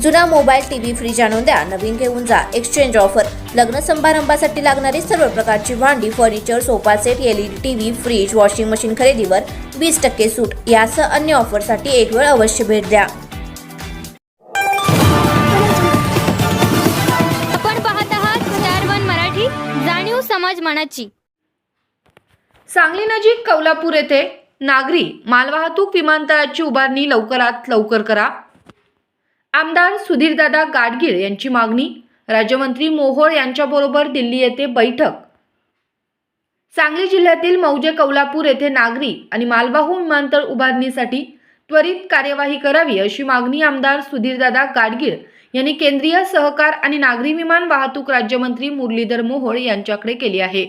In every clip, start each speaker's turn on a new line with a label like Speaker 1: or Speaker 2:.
Speaker 1: जुना mobile TV fridge आणून द्या. नवीन घेऊन जा. एक्सचेंज ऑफर लग्न समारंभासाठी लागणारी सर्व प्रकारची भांडी furniture sofa set LED TV fridge washing machine खरेदीवर वीस टक्के सूट. यासह अन्य ऑफरसाठी एक वेळ अवश्य भेट द्या.
Speaker 2: आपण पाहत आहात स्टार वन मराठी जाणीव समाज मनाची.
Speaker 3: सांगली नजीक कौलापूर येथे नागरी मालवाहतूक विमानतळाची उभारणी लवकरात लवकर करा. आमदार सुधीरदादा गाडगीळ यांची मागणी राज्यमंत्री मोहोळ यांच्याबरोबर दिल्ली येथे बैठक. सांगली जिल्ह्यातील मौजे कौलापूर येथे नागरी आणि मालवाहू विमानतळ उभारणीसाठी त्वरित कार्यवाही करावी अशी मागणी आमदार सुधीरदादा गाडगीळ यांनी केंद्रीय सहकार आणि नागरी विमान वाहतूक राज्यमंत्री मुरलीधर मोहोळ यांच्याकडे केली आहे.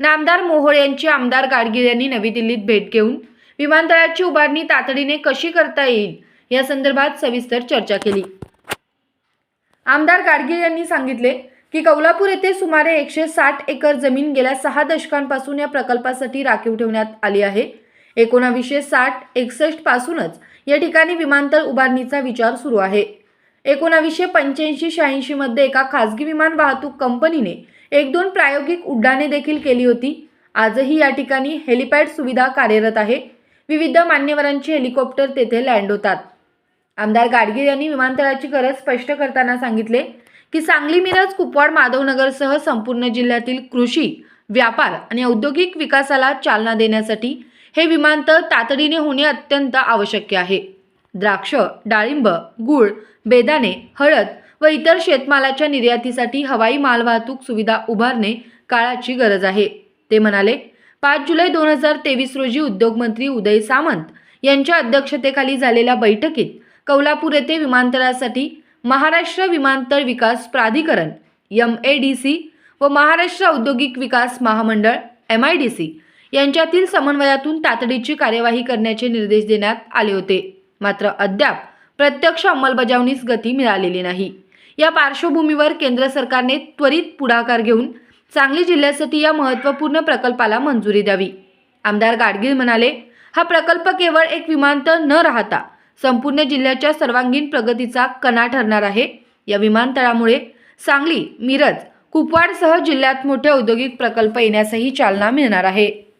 Speaker 3: नामदार मोहोळ यांची आमदार गाडगीळ यांनी नवी दिल्लीत भेट घेऊन विमानतळाची उभारणी तातडीने कशी करता येईल या संदर्भात सविस्तर चर्चा केली. आमदार गाडगीळ यांनी सांगितले की कौलापूर येथे सुमारे एकशे साठ एकर जमीन गेल्या सहा दशकांपासून या प्रकल्पासाठी राखीव ठेवण्यात आली आहे. एकोणावीसशे साठ एकसष्ट पासूनच या ठिकाणी विमानतळ उभारणीचा विचार सुरू आहे. एकोणावीसशे पंच्याऐंशी शहाऐंशी मध्ये एका खासगी विमान वाहतूक कंपनीने एक दोन प्रायोगिक उड्डाणे देखील केली होती. आजही या ठिकाणी हेलिपॅड सुविधा कार्यरत आहे. विविध मान्यवरांची हेलिकॉप्टर तेथे लँड होतात. आमदार गाडगीळ यांनी विमानतळाची गरज स्पष्ट करताना सांगितले की सांगली मिरज कुपवाड माधवनगरसह संपूर्ण जिल्ह्यातील कृषी व्यापार आणि औद्योगिक विकासाला चालना देण्यासाठी हे विमानतळ तातडीने होणे अत्यंत आवश्यक आहे. द्राक्ष डाळिंब गूळ बेदाणे हळद व इतर शेतमालाच्या निर्यातीसाठी हवाई मालवाहतूक सुविधा उभारणे काळाची गरज आहे. ते म्हणाले पाच जुलै दोन हजार तेवीस रोजी उद्योगमंत्री उदय सामंत यांच्या अध्यक्षतेखाली झालेल्या बैठकीत कौलापूर येथे विमानतळासाठी महाराष्ट्र विमानतळ विकास प्राधिकरण एम ए डी सी व महाराष्ट्र औद्योगिक विकास महामंडळ एम आय डी सी यांच्यातील समन्वयातून तातडीची कार्यवाही करण्याचे निर्देश देण्यात आले होते. मात्र अद्याप प्रत्यक्ष अंमलबजावणीस गती मिळालेली नाही. या पार्श्वभूमीवर केंद्र सरकारने त्वरित पुढाकार घेऊन सांगली जिल्ह्यासाठी या महत्त्वपूर्ण प्रकल्पाला मंजुरी द्यावी. आमदार गाडगीळ म्हणाले हा प्रकल्प केवळ एक विमानतळ न राहता संपूर्ण जिल्ह्याच्या सर्वांगीण प्रगतीचा कणा ठरणार आहे. या विमानतळामुळे सांगली मिरज कुपवाडसह जिल्ह्यात मोठे औद्योगिक प्रकल्प येण्यासही चालना मिळणार आहे.